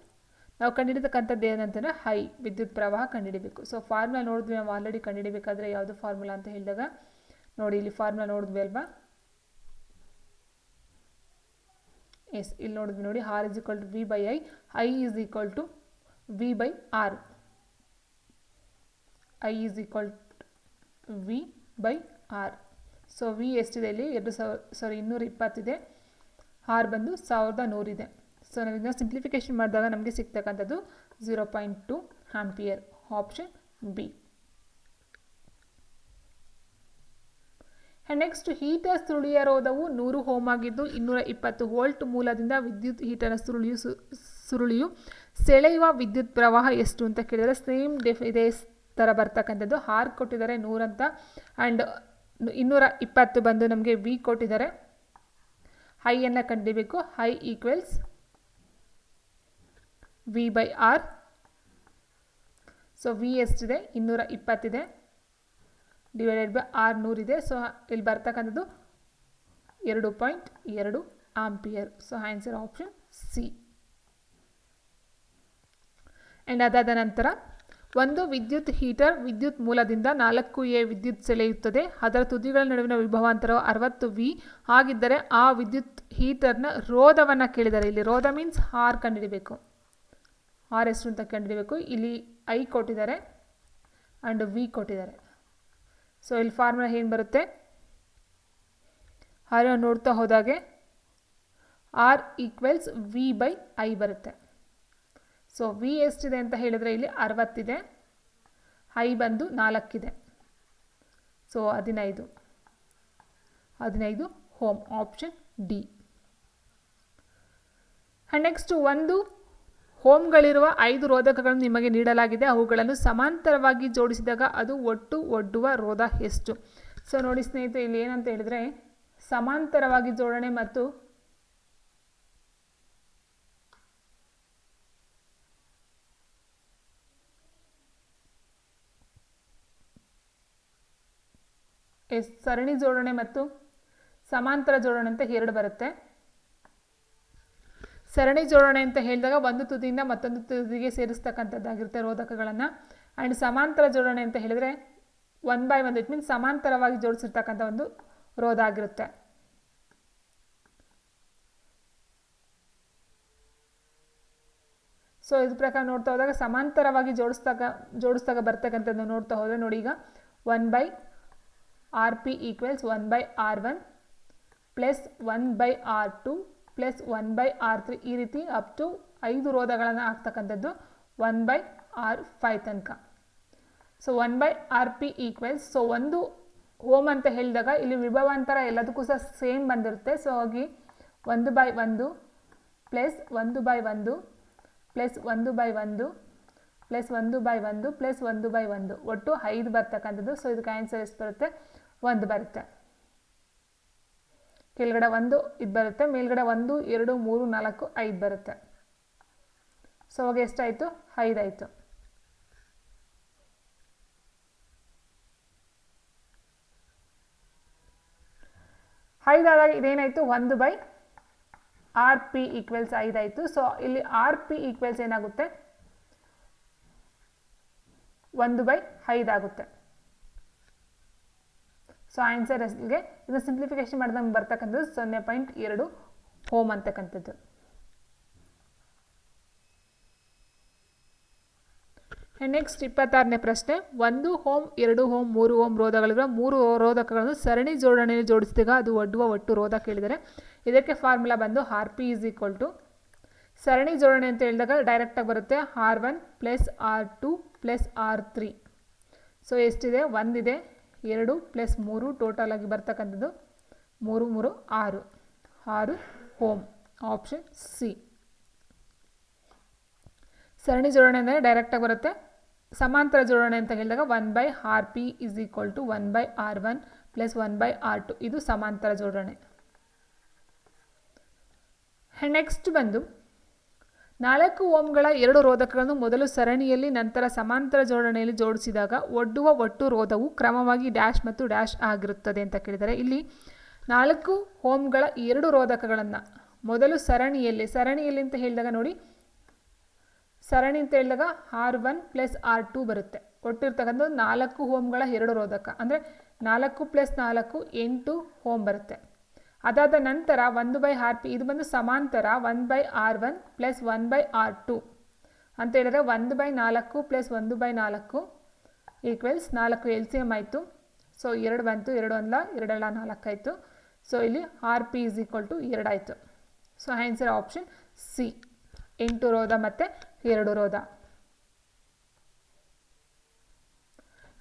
ನಾವು ಕಂಡುಹಿಡಿತಕ್ಕಂಥದ್ದು ಏನಂತಂದರೆ ಹೈ ವಿದ್ಯುತ್ ಪ್ರವಾಹ ಕಂಡುಹಿಡಿಬೇಕು ಸೊ ಫಾರ್ಮುಲಾ ನೋಡಿದ್ವಿ, ನಾವು ಆಲ್ರೆಡಿ ಕಂಡುಹಿಡಿಬೇಕಾದ್ರೆ ಯಾವುದು ಫಾರ್ಮುಲಾ ಅಂತ ಹೇಳಿದಾಗ ನೋಡಿ, ಇಲ್ಲಿ ಫಾರ್ಮುಲಾ ನೋಡಿದ್ವಿ ಅಲ್ವಾ? ಎಸ್ ಇಲ್ಲಿ ನೋಡಿದ್ವಿ ನೋಡಿ R is equal to V by I I is equal to V by R I is equal V by R so V ಎಷ್ಟಿದೆ ಇಲ್ಲಿ? ಎರಡು ಸಾವಿರ ಸಾರಿ ಇನ್ನೂರ ಇಪ್ಪತ್ತಿದೆ. ಆರ್ ಬಂದು ಸಾವಿರದ ನೂರಿದೆ ಸೊ ನಾವಿಂದ ಸಿಂಪ್ಲಿಫಿಕೇಶನ್ ಮಾಡಿದಾಗ ನಮಗೆ ಸಿಗ್ತಕ್ಕಂಥದ್ದು zero point two ampere option B next heater ಸುರುಳಿಯ ರೋಧವು ನೂರು ಹೋಮ್ ಆಗಿದ್ದು ಇನ್ನೂರ ಇಪ್ಪತ್ತು ವೋಲ್ಟ್ ಮೂಲದಿಂದ ವಿದ್ಯುತ್ ಹೀಟರ್ ಸುರುಳಿಯು ಸುರುಳಿಯು ಸೆಳೆಯುವ ವಿದ್ಯುತ್ ಪ್ರವಾಹ ಎಷ್ಟು ಅಂತ ಕೇಳಿದರೆ ಸೇಮ್ ಡೆಫ್ ಇದೇ ಥರ ಬರ್ತಕ್ಕಂಥದ್ದು. ಆರ್ ಕೊಟ್ಟಿದ್ದಾರೆ ನೂರಂತ ಆ್ಯಂಡ್ ಇನ್ನೂರ ಇಪ್ಪತ್ತು ಬಂದು ನಮಗೆ ವಿ ಕೊಟ್ಟಿದ್ದಾರೆ. ಹೈಯನ್ನು ಕಂಡಿಬೇಕು. I equals V by R. So V ಎಷ್ಟಿದೆ? ಇನ್ನೂರ ಇಪ್ಪತ್ತಿದೆ. ಡಿವೈಡೆಡ್ ಬೈ ಆರ್ ಇದೆ. ಸೊ ಇಲ್ಲಿ ಬರ್ತಕ್ಕಂಥದ್ದು ಎರಡು ಪಾಯಿಂಟ್ ಎರಡು ampere. So answer option C and ಅದಾದ ನಂತರ, ಒಂದು ವಿದ್ಯುತ್ ಹೀಟರ್ ವಿದ್ಯುತ್ ಮೂಲದಿಂದ ನಾಲ್ಕು ಎ ವಿದ್ಯುತ್ ಸೆಳೆಯುತ್ತದೆ. ಅದರ ತುದಿಗಳ ನಡುವಿನ ವಿಭವಾಂತರವು ಅರವತ್ತು ವಿ ಹಾಗಿದ್ದರೆ ಆ ವಿದ್ಯುತ್ ಹೀಟರ್ನ ರೋಧವನ್ನು ಕೇಳಿದರೆ. ಇಲ್ಲಿ ರೋಧ ಮೀನ್ಸ್ ಆರ್ ಕಂಡುಹಿಡಿಬೇಕು. ಆರ್ ಎಷ್ಟು ಅಂತ ಕಂಡುಹಿಡಿಬೇಕು. ಇಲ್ಲಿ ಐ ಕೊಟ್ಟಿದ್ದಾರೆ. ಆ್ಯಂಡ್ ವಿ ಕೊಟ್ಟಿದ್ದಾರೆ. ಸೊ ಇಲ್ಲಿ ಫಾರ್ಮುಲಾ ಏನು ಬರುತ್ತೆ? ಆರ್ ನೋಡ್ತಾ ಹೋದಾಗೆ R equals V by I ಬರುತ್ತೆ. ಸೊ ವಿ ಎಷ್ಟಿದೆ ಅಂತ ಹೇಳಿದರೆ ಇಲ್ಲಿ ಅರವತ್ತಿದೆ. ಐ ಬಂದು ನಾಲ್ಕಿದೆ. ಸೊ ಹದಿನೈದು. ಹದಿನೈದು ohm option D and next ಒಂದು ಹೋಮ್ಗಳಿರುವ ಐದು ರೋಧಕಗಳನ್ನು ನಿಮಗೆ ನೀಡಲಾಗಿದೆ. ಅವುಗಳನ್ನು ಸಮಾಂತರವಾಗಿ ಜೋಡಿಸಿದಾಗ ಅದು ಒಟ್ಟು ಒಡ್ಡುವ ರೋಧ ಎಷ್ಟು? ಸೊ ನೋಡಿ ಸ್ನೇಹಿತರೆ, ಇಲ್ಲಿ ಏನಂತ ಹೇಳಿದರೆ, ಸಮಾಂತರವಾಗಿ ಜೋಡಣೆ ಮತ್ತು ಎಸ್, ಸರಣಿ ಜೋಡಣೆ ಮತ್ತು ಸಮಾಂತರ ಜೋಡಣೆ ಅಂತ ಎರಡು ಬರುತ್ತೆ. ಸರಣಿ ಜೋಡಣೆ ಅಂತ ಹೇಳಿದಾಗ ಒಂದು ತುದಿಯಿಂದ ಮತ್ತೊಂದು ತುದಿಗೆ ಸೇರಿಸ್ತಕ್ಕಂಥದ್ದಾಗಿರುತ್ತೆ ರೋಧಕಗಳನ್ನು. ಆ್ಯಂಡ್ ಸಮಾಂತರ ಜೋಡಣೆ ಅಂತ ಹೇಳಿದರೆ one by one it means ಸಮಾಂತರವಾಗಿ ಜೋಡಿಸಿರ್ತಕ್ಕಂಥ ಒಂದು ರೋಧ ಆಗಿರುತ್ತೆ. ಸೊ ಇದ್ರ ಪ್ರಕಾರ ನೋಡ್ತಾ ಹೋದಾಗ ಸಮಾಂತರವಾಗಿ ಜೋಡಿಸ್ದಾಗ ಜೋಡಿಸ್ದಾಗ ಬರ್ತಕ್ಕಂಥದ್ದು ನೋಡ್ತಾ ಹೋದರೆ ನೋಡಿ ಈಗ one by R P equals one by R one plus one by R two plus one by R three ಈ ರೀತಿ ಅಪ್ ಟು ಐದು ರೋಧಗಳನ್ನು ಹಾಕ್ತಕ್ಕಂಥದ್ದು ಒನ್ ಬೈ ಆರ್ ಫೈ ತನಕ. So one by R P equals so ಒಂದು ಓಮ್ ಅಂತ ಹೇಳಿದಾಗ ಇಲ್ಲಿ ವಿಭವಾಂತರ ಎಲ್ಲದಕ್ಕೂ ಸಹ ಸೇಮ್ ಬಂದಿರುತ್ತೆ. ಸೊ ಹೋಗಿ ಒಂದು ಬೈ ಒಂದು ಪ್ಲಸ್ ಒಂದು ಬೈ ಒಂದು ಪ್ಲಸ್ ಒಂದು ಬೈ ಒಂದು ಪ್ಲಸ್ ಒಂದು ಬೈ ಒಂದು ಪ್ಲಸ್ ಒಂದು ಬೈ ಒಂದು. ಒಟ್ಟು ಐದು ಬರ್ತಕ್ಕಂಥದ್ದು. ಸೊ ಇದಕ್ಕೆ ಆನ್ಸರ್ ಎಷ್ಟು ಬರುತ್ತೆ? ಒಂದು ಬರುತ್ತೆ. ಕೆಳಗಡೆ ಒಂದು ಇದು ಬರುತ್ತೆ. ಮೇಲ್ಗಡೆ ಒಂದು, ಎರಡು, ಮೂರು, ನಾಲ್ಕು, ಐದು ಬರುತ್ತೆ. ಸೊ ಅವಾಗ ಎಷ್ಟಾಯಿತು? ಐದಾಯಿತು. ಐದಾದಾಗ ಇದೇನಾಯಿತು? ಒಂದು ಬೈ ಆರ್ ಪಿ ಈಕ್ವೆಲ್ಸ್ ಐದಾಯಿತು. ಸೊ ಇಲ್ಲಿ ಆರ್ ಪಿ ಈಕ್ವೆಲ್ಸ್ ಏನಾಗುತ್ತೆ? ಒಂದು ಬೈ ಐದಾಗುತ್ತೆ. ಸೊ ಆನ್ಸರ್ ಎಸ್ಗೆ ಇದು ಸಿಂಪ್ಲಿಫಿಕೇಶನ್ ಮಾಡಿದಂಗೆ ಬರ್ತಕ್ಕಂಥದ್ದು ಸೊನ್ನೆ ಪಾಯಿಂಟ್ ಎರಡು ಹೋಮ್ ಅಂತಕ್ಕಂಥದ್ದು. ನೆಕ್ಸ್ಟ್ ಇಪ್ಪತ್ತಾರನೇ ಪ್ರಶ್ನೆ. ಒಂದು ಹೋಮ್ ಎರಡು ಹೋಮ್ ಮೂರು ಹೋಮ್ ರೋಧಗಳಿರುವ ಮೂರು ರೋಧಕಗಳನ್ನು ಸರಣಿ ಜೋಡಣೆಯಲ್ಲಿ ಜೋಡಿಸಿದಾಗ ಅದು ಒಡ್ಡುವ ಒಟ್ಟು ರೋಧ ಕೇಳಿದರೆ ಇದಕ್ಕೆ ಫಾರ್ಮುಲಾ ಬಂದು R P is equal to ಸರಣಿ ಜೋಡಣೆ ಅಂತ ಹೇಳಿದಾಗ ಡೈರೆಕ್ಟಾಗಿ ಬರುತ್ತೆ R one plus R two plus R three so ಎಷ್ಟಿದೆ? ಒಂದಿದೆ. ಎರಡು ಪ್ಲಸ್ ಮೂರು ಟೋಟಲ್ ಆಗಿ ಬರ್ತಕ್ಕಂಥದ್ದು ಮೂರು ಮೂರು, ಆರು. ಆರು ಹೋಮ್ ಆಪ್ಷನ್ ಸಿ ಸರಣಿ ಜೋಡಣೆ ಅಂದರೆ ಡೈರೆಕ್ಟಾಗಿ ಬರುತ್ತೆ. ಸಮಾಂತರ ಜೋಡಣೆ ಅಂತ ಹೇಳಿದಾಗ one by R P is equal to one by R one plus one by R two ಇದು ಸಮಾಂತರ ಜೋಡಣೆ. ನೆಕ್ಸ್ಟ್ ಬಂದು ನಾಲ್ಕು ಓಮ್ಗಳ ಎರಡು ರೋಧಕಗಳನ್ನು ಮೊದಲು ಸರಣಿಯಲ್ಲಿ, ನಂತರ ಸಮಾಂತರ ಜೋಡಣೆಯಲ್ಲಿ ಜೋಡಿಸಿದಾಗ ಒಡ್ಡುವ ಒಟ್ಟು ರೋಧವು ಕ್ರಮವಾಗಿ ಡ್ಯಾಶ್ ಮತ್ತು ಡ್ಯಾಶ್ ಆಗಿರುತ್ತದೆ ಅಂತ ಕೇಳಿದರೆ, ಇಲ್ಲಿ ನಾಲ್ಕು ಓಮ್ಗಳ ಎರಡು ರೋಧಕಗಳನ್ನು ಮೊದಲು ಸರಣಿಯಲ್ಲಿ ಸರಣಿಯಲ್ಲಿ ಅಂತ ಹೇಳಿದಾಗ ನೋಡಿ, ಸರಣಿ ಅಂತ ಹೇಳಿದಾಗ R one plus R two ಬರುತ್ತೆ. ಕೊಟ್ಟಿರ್ತಕ್ಕಂಥ ನಾಲ್ಕು ಹೋಮ್ಗಳ ಎರಡು ರೋಧಕ, ಅಂದರೆ ನಾಲ್ಕು ಪ್ಲಸ್ ನಾಲ್ಕು ಎಂಟು ಹೋಮ್ ಬರುತ್ತೆ. ಅದಾದ ನಂತರ ಒಂದು ಬೈ ಆರ್ ಪಿ, ಇದು ಬಂದು ಸಮಾಂತರ one by R one plus one by R two. ಅಂತ ಹೇಳಿದ್ರೆ ಒಂದು ಬೈ ನಾಲ್ಕು ಪ್ಲಸ್ ಒಂದು ಬೈ ನಾಲ್ಕು ಈಕ್ವಲ್ಸ್ ನಾಲ್ಕು ಎಲ್ ಸಿ ಎಂ ಆಯಿತು. ಸೊ ಎರಡು ಬಂತು, ಎರಡು ಅಲ್ಲ ಎರಡಲ್ಲ ನಾಲ್ಕಾಯಿತು ಸೊ ಇಲ್ಲಿ R P is equal to ಎರಡಾಯಿತು so answer option C ಎಂಟು ರೋಧ ಮತ್ತು ಎರಡು ರೋಧ.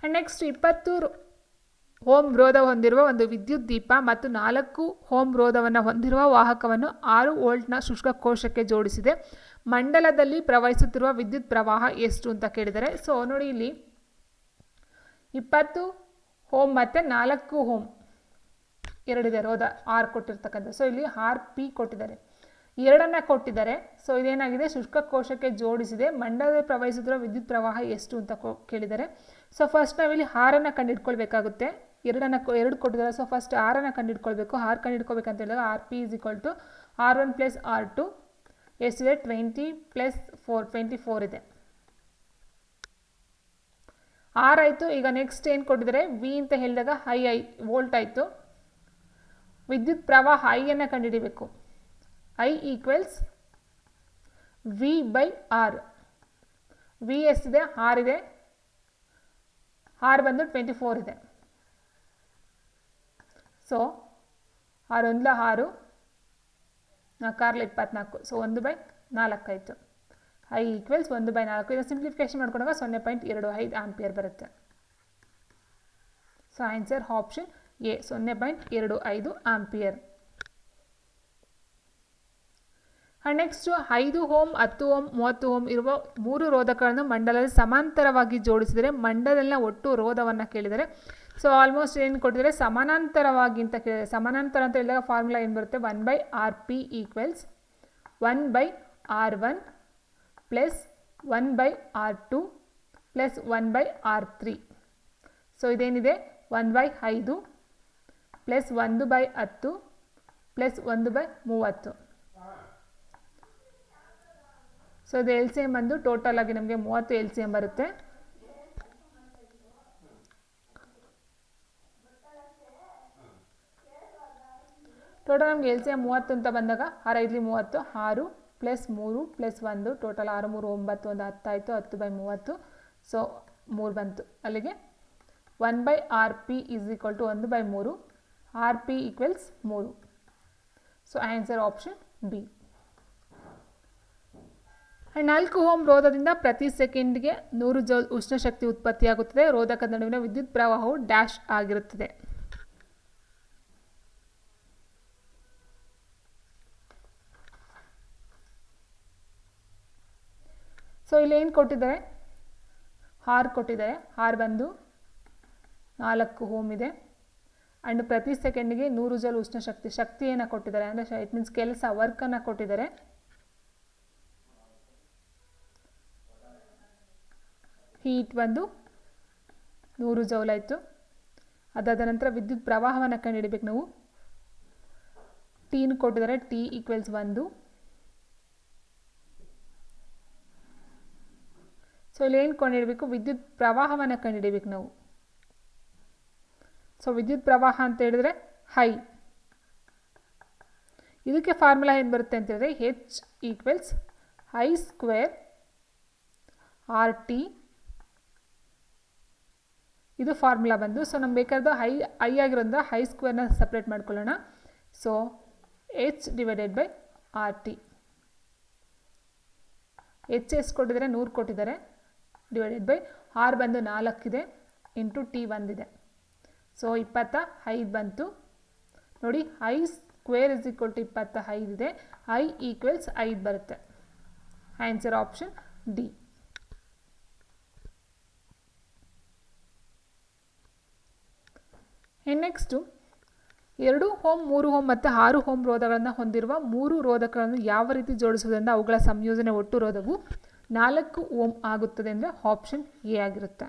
ನೆಕ್ಸ್ಟ್ ಇಪ್ಪತ್ತು ಹೋಮ್ ರೋಧ ಹೊಂದಿರುವ ಒಂದು ವಿದ್ಯುತ್ ದೀಪ ಮತ್ತು ನಾಲ್ಕು ಹೋಮ್ ರೋಧವನ್ನು ಹೊಂದಿರುವ ವಾಹಕವನ್ನು ಆರು ವೋಲ್ಟ್ನ ಶುಷ್ಕ ಕೋಶಕ್ಕೆ ಜೋಡಿಸಿದೆ. ಮಂಡಲದಲ್ಲಿ ಪ್ರವಹಿಸುತ್ತಿರುವ ವಿದ್ಯುತ್ ಪ್ರವಾಹ ಎಷ್ಟು ಅಂತ ಕೇಳಿದರೆ, ಸೊ ನೋಡಿ ಇಲ್ಲಿ ಇಪ್ಪತ್ತು ಹೋಮ್ ಮತ್ತು ನಾಲ್ಕು ಹೋಮ್ ಎರಡಿದೆ ರೋಧ ಆರ್ ಕೊಟ್ಟಿರ್ತಕ್ಕಂಥ. ಸೊ ಇಲ್ಲಿ ಆರ್ ಪಿ ಕೊಟ್ಟಿದ್ದಾರೆ. ಎರಡನ್ನು ಕೊಟ್ಟಿದ್ದಾರೆ. ಸೊ ಇದೇನಾಗಿದೆ? ಶುಷ್ಕ ಕೋಶಕ್ಕೆ ಜೋಡಿಸಿದೆ. ಮಂಡಲದಲ್ಲಿ ಪ್ರವಹಿಸುತ್ತಿರುವ ವಿದ್ಯುತ್ ಪ್ರವಾಹ ಎಷ್ಟು ಅಂತ ಕೇಳಿದ್ದಾರೆ ಸೊ ಫಸ್ಟ್ ನಾವಿಲ್ಲಿ ಹಾರನ್ನು ಕಂಡುಹಿಡ್ಕೊಳ್ಬೇಕಾಗುತ್ತೆ. ಎರಡನ್ನು ಎರಡು ಕೊಟ್ಟಿದ್ದಾರೆ. ಸೊ ಫಸ್ಟ್ ಆರನ್ನು ಕಂಡುಹಿಡ್ಕೊಳ್ಬೇಕು ಆರ್ ಕಂಡುಹಿಡ್ಕೋಬೇಕಂತ ಹೇಳಿದಾಗ R P is equal to R one plus R two ಎಷ್ಟಿದೆ? Twenty plus four twenty four ಇದೆ. ಆರ್ ಆಯಿತು. ಈಗ ನೆಕ್ಸ್ಟ್ ಏನು ಕೊಟ್ಟಿದ್ದಾರೆ? ವಿ ಅಂತ ಹೇಳಿದಾಗ ಹೈ ಐ ವೋಲ್ಟ್ ಆಯಿತು. ವಿದ್ಯುತ್ ಪ್ರವಾಹ ಐಯನ್ನು ಕಂಡುಹಿಡಿಬೇಕು I equals V by R V ಎಷ್ಟಿದೆ? ಆರ್ ಇದೆ. ಆರ್ ಬಂದು ಟ್ವೆಂಟಿ ಫೋರ್ ಇದೆ. ಸೊ ಆರು ಒಂದ್ಲ ಆರು ಕಾರ್ಲ ಇಪ್ಪತ್ನಾಲ್ಕು. ಸೊ ಒಂದು ಬೈ ನಾಲ್ಕಾಯಿತು. ಐ ಈಕ್ವಲ್ಸ್ ಒಂದು ಬೈ ನಾಲ್ಕು. ಇದನ್ನು ಸಿಂಪ್ಲಿಫಿಕೇಶನ್ ಮಾಡ್ಕೊಂಡಾಗ ಸೊನ್ನೆ ಪಾಯಿಂಟ್ ಎರಡು ಐದು ಆಂಪಿಯರ್ ಬರುತ್ತೆ. ಸೊ ಆನ್ಸರ್ ಆಪ್ಷನ್ ಎ ಸೊನ್ನೆ ಪಾಯಿಂಟ್ ಎರಡು ಐದು ಆಂಪಿಯರ್. ನೆಕ್ಸ್ಟು ಐದು ಓಮ್, ಹತ್ತು ಓಮ್, ಮೂವತ್ತು ಓಮ್ ಇರುವ ಮೂರು ರೋಧಕಗಳನ್ನು ಮಂಡಲದಲ್ಲಿ ಸಮಾಂತರವಾಗಿ ಜೋಡಿಸಿದರೆ ಮಂಡಲನ ಒಟ್ಟು ರೋಧವನ್ನು ಕೇಳಿದರೆ. ಸೊ ಆಲ್ಮೋಸ್ಟ್ ಏನು ಕೊಟ್ಟಿದ್ದಾರೆ? ಸಮಾನಾಂತರವಾಗಿ ಅಂತ ಕೇಳಿದರೆ. ಸಮಾನಾಂತರ ಅಂತ ಹೇಳಿದಾಗ ಫಾರ್ಮುಲಾ ಏನು ಬರುತ್ತೆ? One by R P equals one by R one plus one by R two plus one by R three so ಇದೇನಿದೆ? One by ಐದು ಪ್ಲಸ್ ಒಂದು ಬೈ ಹತ್ತು ಪ್ಲಸ್ ಒಂದು ಬೈ ಮೂವತ್ತು. ಸೊ ಅದು ಎಲ್ ಸಿ ಎಂ ಬಂದು ಟೋಟಲ್ ಆಗಿ ನಮಗೆ ಮೂವತ್ತು ಎಲ್ ಸಿ ಎಂ ಬರುತ್ತೆ. ಟೋಟಲ್ ನಮಗೆ ಎಲ್ ಸಿ ಎಂ ಮೂವತ್ತು ಅಂತ ಬಂದಾಗ ಆರು ಐದಲಿ ಮೂವತ್ತು, ಆರು ಪ್ಲಸ್ ಮೂರು ಪ್ಲಸ್ ಒಂದು ಟೋಟಲ್ ಆರು ಮೂರು ಒಂಬತ್ತು, ಒಂದು ಹತ್ತಾಯಿತು, ಹತ್ತು ಬೈ ಮೂವತ್ತು. ಸೊ ಮೂರು ಬಂತು ಅಲ್ಲಿಗೆ. One by R P is equal to ಒಂದು ಬೈ ಮೂರು. ಆರ್ ಪಿ ಈಕ್ವಲ್ಸ್ ಮೂರು. ಸೊ ಆನ್ಸರ್ ಆಪ್ಷನ್ ಬಿ ನಾಲ್ಕು ಓಮ್ ರೋಧದಿಂದ ಪ್ರತಿ ಸೆಕೆಂಡ್ಗೆ ನೂರು ಜೌಲ್ ಉಷ್ಣಶಕ್ತಿ ಉತ್ಪತ್ತಿಯಾಗುತ್ತದೆ. ರೋಧಕದ ನಡುವಿನ ವಿದ್ಯುತ್ ಪ್ರವಾಹವು ಡ್ಯಾಶ್ ಆಗಿರುತ್ತದೆ. ಸೊ, ಇಲ್ಲಿ ಏನು ಕೊಟ್ಟಿದ್ದಾರೆ? ಹಾರ್ ಕೊಟ್ಟಿದ್ದಾರೆ. ಹಾರ್ ಬಂದು ನಾಲ್ಕು ಹೋಮ್ ಇದೆ. ಆ್ಯಂಡ್ ಪ್ರತಿ ಸೆಕೆಂಡಿಗೆ ನೂರು ಜಲ್ ಉಷ್ಣಶಕ್ತಿ, ಶಕ್ತಿಯನ್ನು ಕೊಟ್ಟಿದ್ದಾರೆ. ಅಂದರೆ ಇಟ್ ಮೀನ್ಸ್ ಕೆಲಸ ವರ್ಕನ್ನು ಕೊಟ್ಟಿದ್ದಾರೆ. ಹೀಟ್ ಬಂದು ನೂರು ಜೌಲ್ ಆಯಿತು ಅದಾದ ನಂತರ ವಿದ್ಯುತ್ ಪ್ರವಾಹವನ್ನು ಕಂಡುಹಿಡಬೇಕು ನಾವು. ಟೀನ್ ಕೊಟ್ಟಿದ್ದಾರೆ ಟಿ ಈಕ್ವಲ್ಸ್ ಒಂದು. ಸೊ ಇಲ್ಲಿ ಏನು ಕಂಡುಹಿಡಬೇಕು? ವಿದ್ಯುತ್ ಪ್ರವಾಹವನ್ನು ಕಂಡುಹಿಡಬೇಕು ನಾವು. ಸೊ ವಿದ್ಯುತ್ ಪ್ರವಾಹ ಅಂತ ಹೇಳಿದ್ರೆ ಹೈ ಇದಕ್ಕೆ ಫಾರ್ಮುಲಾ ಏನು ಬರುತ್ತೆ ಅಂತ ಹೇಳಿದ್ರೆ H equals I square R T ಇದು ಫಾರ್ಮುಲಾ ಬಂದು ಸೊ ನಮ್ಗೆ ಬೇಕಾದ ಹೈ ಐ ಆಗಿರೋದ್ರಿಂದ ಹೈ ಸ್ಕ್ವೇರ್ನ ಸಪ್ರೇಟ್ ಮಾಡ್ಕೊಳ್ಳೋಣ. So H divided by R T H is ಕೊಟ್ಟಿದ್ದಾರೆ? ನೂರು ಕೊಟ್ಟಿದ್ದಾರೆ. ಡಿವೈಡೆಡ್ ಬೈ ಆರ್ ಬಂದು ನಾಲ್ಕಿದೆ ಇಂಟು ಟಿ ಒಂದಿದೆ. ಸೊ ಇಪ್ಪತ್ತ ಐದು ಬಂತು. ನೋಡಿ I square is equal to ಇಪ್ಪತ್ತ ಐದಿದೆ ಐ ಈಕ್ವಲ್ಸ್ ಐದು ಬರುತ್ತೆ. ಆನ್ಸರ್ ಆಪ್ಷನ್ ಡಿ ನೆಕ್ಸ್ಟು ಎರಡು ಹೋಮ್ ಮೂರು ಹೋಮ್ ಮತ್ತು ಆರು ಹೋಮ್ ರೋಧಗಳನ್ನು ಹೊಂದಿರುವ ಮೂರು ರೋಧಕಗಳನ್ನು ಯಾವ ರೀತಿ ಜೋಡಿಸುವುದರಿಂದ ಅವುಗಳ ಸಂಯೋಜನೆ ಒಟ್ಟು ರೋಧವು ನಾಲ್ಕು ಓಮ್ ಆಗುತ್ತದೆ ಅಂದರೆ ಆಪ್ಷನ್ ಎ ಆಗಿರುತ್ತೆ.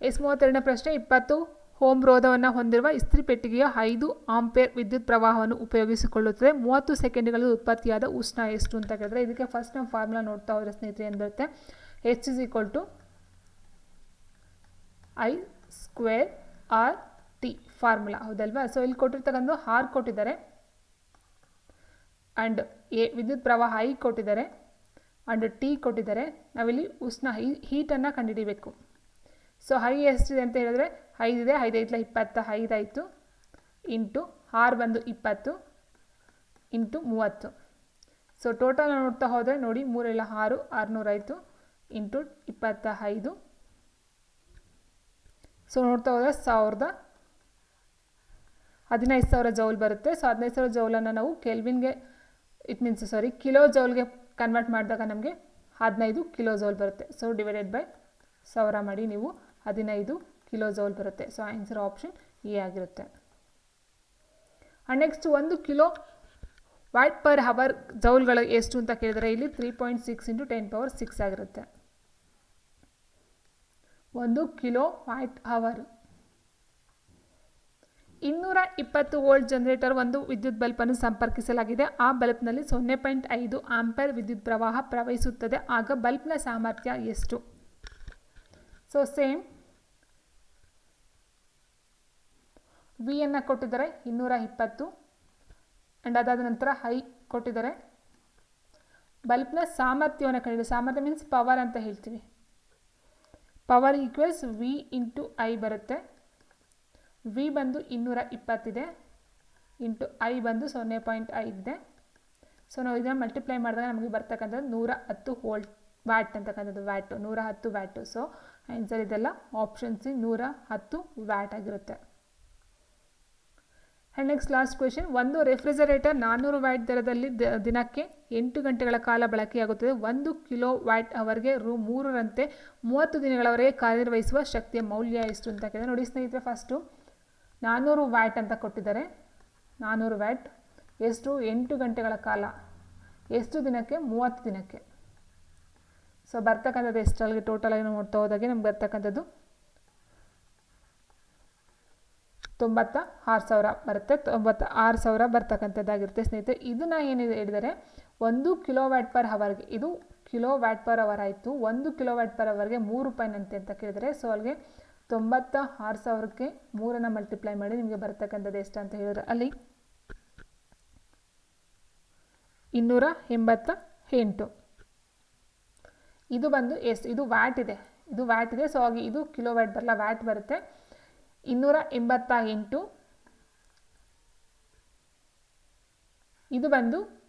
ಎಸ್ ಮೂವತ್ತೆರಡನೇ ಪ್ರಶ್ನೆ, ಇಪ್ಪತ್ತು ಹೋಮ್ ರೋಧವನ್ನು ಹೊಂದಿರುವ ಇಸ್ತ್ರಿ ಪೆಟ್ಟಿಗೆಯ ಐದು ಆಂಪೇರ್ ವಿದ್ಯುತ್ ಪ್ರವಾಹವನ್ನು ಉಪಯೋಗಿಸಿಕೊಳ್ಳುತ್ತದೆ. ಮೂವತ್ತು ಸೆಕೆಂಡ್ಗಳಲ್ಲಿ ಉತ್ಪತ್ತಿಯಾದ ಉಷ್ಣ ಎಷ್ಟು ಅಂತ ಕೇಳಿದ್ರೆ, ಇದಕ್ಕೆ ಫಸ್ಟ್ ನಾವು ಫಾರ್ಮುಲಾ ನೋಡ್ತಾ ಹೋದ್ರೆ ಸ್ನೇಹಿತರೆ ಏನು ಬರುತ್ತೆ? H is equal to I square R T formula ಹೌದಲ್ವಾ? ಸೊ ಇಲ್ಲಿ ಕೊಟ್ಟಿರ್ತಕ್ಕಂಥ ಹಾರ್ ಕೊಟ್ಟಿದ್ದಾರೆ. ಆ್ಯಂಡ್ ಎ ವಿದ್ಯುತ್ ಪ್ರವಾಹ ಐ ಕೊಟ್ಟಿದ್ದಾರೆ. ಆ್ಯಂಡ್ ಟಿ ಕೊಟ್ಟಿದ್ದಾರೆ. ನಾವಿಲ್ಲಿ ಉಷ್ಣ ಹೀ ಹೀಟನ್ನು ಕಂಡುಹಿಡಿಬೇಕು. ಸೊ ಹೈ ಎಷ್ಟಿದೆ ಅಂತ ಹೇಳಿದ್ರೆ ಐದಿದೆ ಐದು ಐತ್ಲ ಇಪ್ಪತ್ತ ಐದಾಯಿತು ಇಂಟು ಆರು ಬಂದು ಇಪ್ಪತ್ತು, ಇಂಟು ಮೂವತ್ತು. ಸೊ ಟೋಟಲ್ ನೋಡ್ತಾ ಹೋದರೆ ನೋಡಿ ಮೂರೆಲ್ಲ ಆರು ಆರುನೂರಾಯಿತು ಇಂಟು ಇಪ್ಪತ್ತ, ಐದು. ಸೊ ನೋಡ್ತಾ ಹೋದರೆ ಸಾವಿರದ ಹದಿನೈದು ಸಾವಿರ ಜೌಲ್ ಬರುತ್ತೆ. ಸೊ ಹದಿನೈದು ಸಾವಿರ ಜೌಲನ್ನು ನಾವು ಕೆಲ್ವಿನ್ಗೆ ಇಟ್ ಮೀನ್ಸ್ ಸಾರಿ ಕಿಲೋ ಜೌಲ್ಗೆ ಕನ್ವರ್ಟ್ ಮಾಡಿದಾಗ ನಮಗೆ ಹದಿನೈದು ಕಿಲೋ ಜೌಲ್ ಬರುತ್ತೆ. ಸೊ ಡಿವೈಡೆಡ್ ಬೈ ಸಾವಿರ ಮಾಡಿ ನೀವು ಹದಿನೈದು ಕಿಲೋ ಜೌಲ್ ಬರುತ್ತೆ. ಸೊ ಆನ್ಸರ್ ಆಪ್ಷನ್ ಎ ಆಗಿರುತ್ತೆ. ಆ್ಯಂಡ್ ನೆಕ್ಸ್ಟ್ ಒಂದು ಕಿಲೋ ವ್ಯಾಟ್ ಪರ್ ಹವರ್ ಜೌಲ್ಗಳು ಎಷ್ಟು ಅಂತ ಕೇಳಿದರೆ ಇಲ್ಲಿ three point six into ten power six ಆಗಿರುತ್ತೆ. ಒಂದು ಕಿಲೋ ವ್ಯಾಟ್ ಅವರ್. ಇನ್ನೂರ ಇಪ್ಪತ್ತು ವೋಲ್ಟ್ ಜನರೇಟರ್ ಒಂದು ವಿದ್ಯುತ್ ಬಲ್ಬನ್ನು ಸಂಪರ್ಕಿಸಲಾಗಿದೆ. ಆ ಬಲ್ಬ್ನಲ್ಲಿ ಸೊನ್ನೆ ಪಾಯಿಂಟ್ ಐದು ಆಂಪೇರ್ ವಿದ್ಯುತ್ ಪ್ರವಾಹ ಪ್ರವಹಿಸುತ್ತದೆ. ಆಗ ಬಲ್ಬ್ನ ಸಾಮರ್ಥ್ಯ ಎಷ್ಟು? ಸೊ ಸೇಮ್ ವಿಯನ್ನು ಕೊಟ್ಟಿದ್ದಾರೆ ಇನ್ನೂರ ಇಪ್ಪತ್ತು. ಆ್ಯಂಡ್ ಅದಾದ ನಂತರ ಹೈ ಕೊಟ್ಟಿದ್ದಾರೆ. ಬಲ್ಬ್ನ ಸಾಮರ್ಥ್ಯವನ್ನು ಕಂಡಿದೆ ಸಾಮರ್ಥ್ಯ ಮೀನ್ಸ್ ಪವರ್ ಅಂತ ಹೇಳ್ತೀವಿ. Power equals V into I ಬರುತ್ತೆ. ವಿ ಬಂದು ಇನ್ನೂರ ಇಪ್ಪತ್ತಿದೆ ಇಂಟು ಐ ಬಂದು ಸೊನ್ನೆ ಪಾಯಿಂಟ್ ಐದಿದೆ. ಸೊ ನಾವು ಇದನ್ನು ಮಲ್ಟಿಪ್ಲೈ ಮಾಡಿದಾಗ ನಮಗೆ ಬರ್ತಕ್ಕಂಥದ್ದು ನೂರ ಹತ್ತು ವೋಲ್ಟ್ ವ್ಯಾಟ್ ಅಂತಕ್ಕಂಥದ್ದು ವ್ಯಾಟು ನೂರ ಹತ್ತು ವ್ಯಾಟು ಸೊ ಆನ್ಸರ್ ಇದೆಲ್ಲ ಆಪ್ಷನ್ ಸಿ ನೂರ ಹತ್ತು ವ್ಯಾಟ್ ಆಗಿರುತ್ತೆ. ಆ್ಯಂಡ್ ನೆಕ್ಸ್ಟ್ ಲಾಸ್ಟ್ ಕ್ವೆಶನ್ ಒಂದು ರೆಫ್ರಿಜರೇಟರ್ ನಾನ್ನೂರು ವ್ಯಾಟ್ ದರದಲ್ಲಿ ದಿನಕ್ಕೆ ಎಂಟು ಗಂಟೆಗಳ ಕಾಲ ಬಳಕೆಯಾಗುತ್ತದೆ. ಒಂದು ಕಿಲೋ ವ್ಯಾಟ್ ಅವರ್ಗೆ ರೂ ಮೂರರಂತೆ ಮೂವತ್ತು ದಿನಗಳವರೆಗೆ ಕಾರ್ಯನಿರ್ವಹಿಸುವ ಶಕ್ತಿಯ ಮೌಲ್ಯ ಎಷ್ಟು ಅಂತ ಕೇಳಿದ್ರೆ, ನೋಡಿ ಸ್ನೇಹಿತರೆ ಫಸ್ಟು ನಾನ್ನೂರು ವ್ಯಾಟ್ ಅಂತ ಕೊಟ್ಟಿದ್ದಾರೆ. ನಾನ್ನೂರು ವ್ಯಾಟ್ ಎಷ್ಟು? ಎಂಟು ಗಂಟೆಗಳ ಕಾಲ. ಎಷ್ಟು ದಿನಕ್ಕೆ? ಮೂವತ್ತು ದಿನಕ್ಕೆ. ಸೊ ಬರ್ತಕ್ಕಂಥದ್ದು ಟೋಟಲ್ ಟೋಟಲಾಗಿ ನೋಡ್ತಾ ಹೋದಾಗೆ ನಮ್ಗೆ ಬರ್ತಕ್ಕಂಥದ್ದು ತೊಂಬತ್ತ ಆರು ಸಾವಿರ ಬರುತ್ತೆ. ತೊಂಬತ್ತ ಆರು ಸಾವಿರ ಬರ್ತಕ್ಕಂಥದ್ದಾಗಿರುತ್ತೆ ಸ್ನೇಹಿತರೆ. ಇದನ್ನು ಏನಿದೆ ಹೇಳಿದರೆ, ಒಂದು ಕಿಲೋ ವ್ಯಾಟ್ ಪರ್ ಹವರ್ಗೆ ಇದು ಕಿಲೋ ವ್ಯಾಟ್ ಪರ್ ಅವರ್ ಆಯಿತು. ಒಂದು ಕಿಲೋ ವ್ಯಾಟ್ ಪರ್ ಅವರ್ಗೆ ಮೂರು ರೂಪಾಯಿನಂತೆ ಅಂತ ಕೇಳಿದರೆ, ಸೊ ಅಲ್ಲಿಗೆ ತೊಂಬತ್ತ ಆರು ಸಾವಿರಕ್ಕೆ ಮೂರನ್ನು ಮಲ್ಟಿಪ್ಲೈ ಮಾಡಿ ನಿಮಗೆ ಬರ್ತಕ್ಕಂಥದ್ದು ಎಷ್ಟು ಅಂತ ಹೇಳಿದ್ರೆ, ಅಲ್ಲಿ ಇನ್ನೂರ ಎಂಬತ್ತ ಎಂಟು. ಇದು ಬಂದು ಎಷ್ಟು ಇದು ವ್ಯಾಟ್ ಇದೆ. ಇದು ವ್ಯಾಟ್ ಇದೆ. ಸೊ ಹಾಗೆ ಇದು ಕಿಲೋ ವ್ಯಾಟ್ ಬರಲ್ಲ, ವ್ಯಾಟ್ ಬರುತ್ತೆ. ಇನ್ನೂರ ಎಂಬತ್ತ ಎಂಟು ಇದು ಬಂದು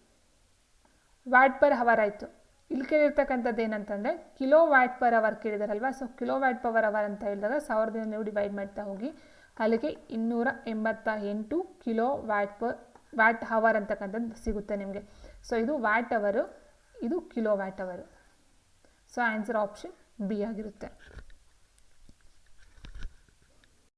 ವ್ಯಾಟ್ ಪರ್ ಹವರ್ ಆಯಿತು. ಇಲ್ಲಿ ಕೇಳಿರ್ತಕ್ಕಂಥದ್ದು ಏನಂತಂದರೆ ಕಿಲೋ ವ್ಯಾಟ್ ಪರ್ ಅವರ್ ಕೇಳಿದಾರಲ್ವಾ? So, kilo watt power hour ಅಂತ ಹೇಳಿದಾಗ ಸಾವಿರದಿಂದ ನೀವು ಡಿವೈಡ್ ಮಾಡ್ತಾ ಹೋಗಿ, ಅಲ್ಲಿಗೆ ಇನ್ನೂರ ಎಂಬತ್ತ ಎಂಟು kilo watt per, watt hour ಅಂತಕ್ಕಂಥದ್ದು ಸಿಗುತ್ತೆ ನಿಮಗೆ. ಸೊ, ಇದು ವ್ಯಾಟ್ ಅವರು, ಇದು kilowatt hour. So, answer option B ಆಗಿರುತ್ತೆ.